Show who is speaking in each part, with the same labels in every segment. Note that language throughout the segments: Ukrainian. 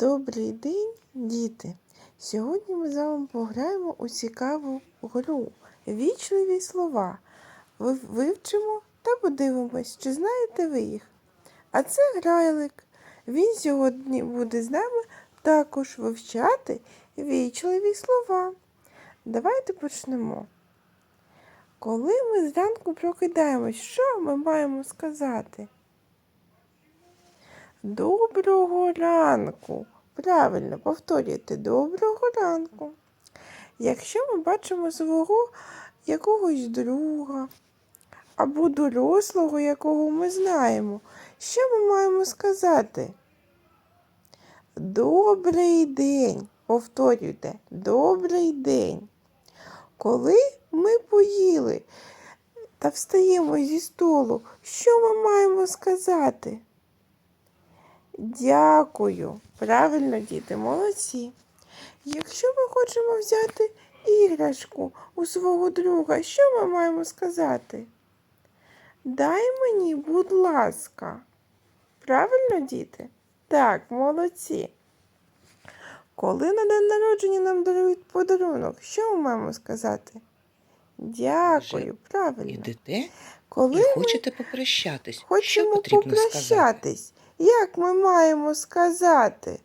Speaker 1: Добрий день, діти! Сьогодні ми з вами пограємо у цікаву гру Вічливі слова. Ви вивчимо та подивимось, чи знаєте ви їх. А це грайлик. Він сьогодні буде з нами також вивчати вічливі слова. Давайте почнемо. Коли ми зранку прокидаємось, що ми маємо сказати? Доброго ранку. Правильно, повторюйте доброго ранку. Якщо ми бачимо свого якогось друга або дорослого, якого ми знаємо, що ми маємо сказати? Добрий день. Повторюйте, добрий день. Коли ми поїли та встаємо зі столу, що ми маємо сказати? Дякую. Правильно, діти, молодці. Якщо ми хочемо взяти іграшку у свого друга, що ми маємо сказати? Дай мені, будь ласка. Правильно, діти? Так, молодці. Коли на день народження нам дарують подарунок, що ми маємо сказати? Дякую, правильно.
Speaker 2: Ідете
Speaker 1: Коли
Speaker 2: і хочете попрощатись. що
Speaker 1: хочемо
Speaker 2: потрібно сказати?
Speaker 1: Як ми маємо сказати?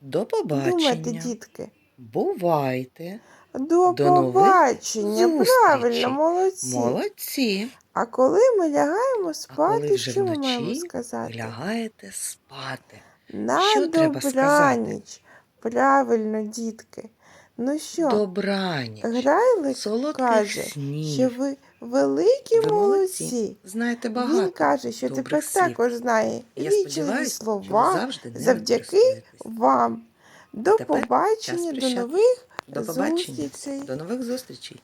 Speaker 2: До
Speaker 1: Думайте, дітки.
Speaker 2: Бувайте.
Speaker 1: До,
Speaker 2: До
Speaker 1: побачення. Правильно, молодці.
Speaker 2: Молодці.
Speaker 1: А коли ми лягаємо
Speaker 2: А
Speaker 1: спати,
Speaker 2: коли
Speaker 1: що ми маємо сказати?
Speaker 2: лягаєте спати.
Speaker 1: На
Speaker 2: що треба сказати?
Speaker 1: Правильно, дітки. Ну що,
Speaker 2: Добраніч.
Speaker 1: грайлик
Speaker 2: Солодких
Speaker 1: каже,
Speaker 2: снів.
Speaker 1: що ви великі
Speaker 2: Ви
Speaker 1: молодці.
Speaker 2: Знаєте
Speaker 1: Він каже, що тепер
Speaker 2: добрих слів.
Speaker 1: також знає
Speaker 2: Я
Speaker 1: вічливі
Speaker 2: що ви
Speaker 1: слова
Speaker 2: завжди ними
Speaker 1: завдяки
Speaker 2: користуєтесь.
Speaker 1: вам. До
Speaker 2: Тепер
Speaker 1: побачення, до нових
Speaker 2: До побачення.
Speaker 1: зустрічей.
Speaker 2: До нових зустрічей.